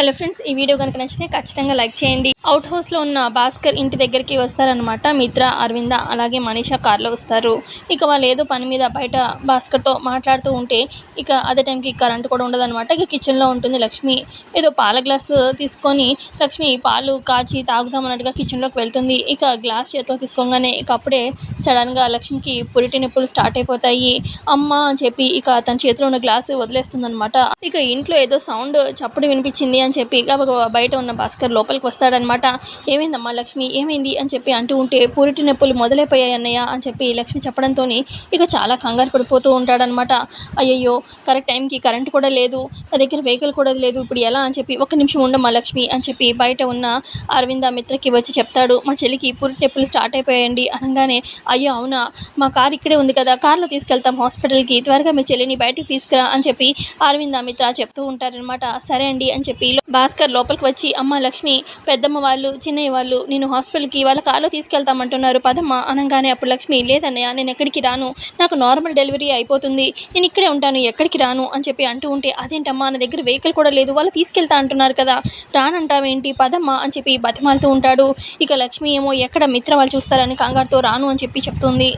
Hello friends ఈ video కనుక నచ్చితే ఖచ్చితంగా లైక్ చేయండి. అవుట్ హౌస్లో ఉన్న భాస్కర్ ఇంటి దగ్గరికి వస్తారనమాట మిత్ర అరవింద అలాగే మనీషా కార్లో వస్తారు. ఇక వాళ్ళు ఏదో పని మీద బయట భాస్కర్తో మాట్లాడుతూ ఉంటే ఇక అదే టైంకి కరెంట్ కూడా ఉండదన్నమాట. ఇక కిచెన్లో ఉంటుంది లక్ష్మి. ఏదో పాల గ్లాస్ తీసుకొని లక్ష్మి పాలు కాచి తాగుదాం అన్నట్టుగా కిచెన్లోకి వెళ్తుంది. ఇక గ్లాస్ చేతిలో తీసుకోగానే ఇక అప్పుడే సడన్గా లక్ష్మికి పురిటి నొప్పులు స్టార్ట్ అయిపోతాయి. అమ్మ అని చెప్పి ఇక తన చేతిలో ఉన్న గ్లాసు వదిలేస్తుందనమాట ఇక ఇంట్లో ఏదో సౌండ్ చప్పుడు వినిపించింది అని అని చెప్పి గబగబా బయట ఉన్న భాస్కర్ లోపలికి వస్తాడనమాట. ఏమైందమ్మా లక్ష్మి? ఏమైంది? అని చెప్పి అంటూ ఉంటే పురిటి నొప్పులు మొదలైపోయాయి అన్నయ్య అని చెప్పి లక్ష్మి చెప్పడంతో ఇక చాలా కంగారు పడిపోతూ ఉంటాడనమాట. అయ్యయ్యో కరెక్ట్ టైంకి కరెంట్ కూడా లేదు. నా దగ్గర వెహికల్ కూడా లేదు. ఇప్పుడు ఎలా అని చెప్పి ఒక్క నిమిషం ఉండమ్మా లక్ష్మి అని చెప్పి బయట ఉన్న అరవింద మిత్రకి వచ్చి చెప్తాడు. మా చెల్లికి పురిటి నొప్పులు స్టార్ట్ అయిపోయాయండి అనగానే అయ్యో అవునా? మా కార్ ఇక్కడే ఉంది కదా కార్లో తీసుకెళ్తాం హాస్పిటల్కి. త్వరగా మీ చెల్లిని బయటికి తీసుకురా అని చెప్పి అరవింద మిత్ర చెప్తూ ఉంటారనమాట. సరే అండి అని చెప్పి భాస్కర్ లోపలికి వచ్చి అమ్మ లక్ష్మి పెద్దమ్మ వాళ్ళు చిన్నయ్య వాళ్ళు నేను హాస్పిటల్కి వాళ్ళ కార్లో తీసుకెళ్తామంటున్నారు. పదమ్మ అనగానే అప్పుడు లక్ష్మి లేదన్నయ్య నేను ఎక్కడికి రాను. నాకు నార్మల్ డెలివరీ అయిపోతుంది. నేను ఇక్కడే ఉంటాను. ఎక్కడికి రాను? అని చెప్పి అంటూ ఉంటే అదేంటమ్మా నా దగ్గర వెహికల్ కూడా లేదు. వాళ్ళు తీసుకెళ్తా అంటున్నారు కదా. రానంటావేంటి? పదమ్మ అని చెప్పి బతిమాలుతూ ఉంటాడు. ఇక లక్ష్మి ఏమో ఎక్కడ మిత్ర వాళ్ళు చూస్తారని కంగారుతో రాను అని చెప్పి చెప్తుంది.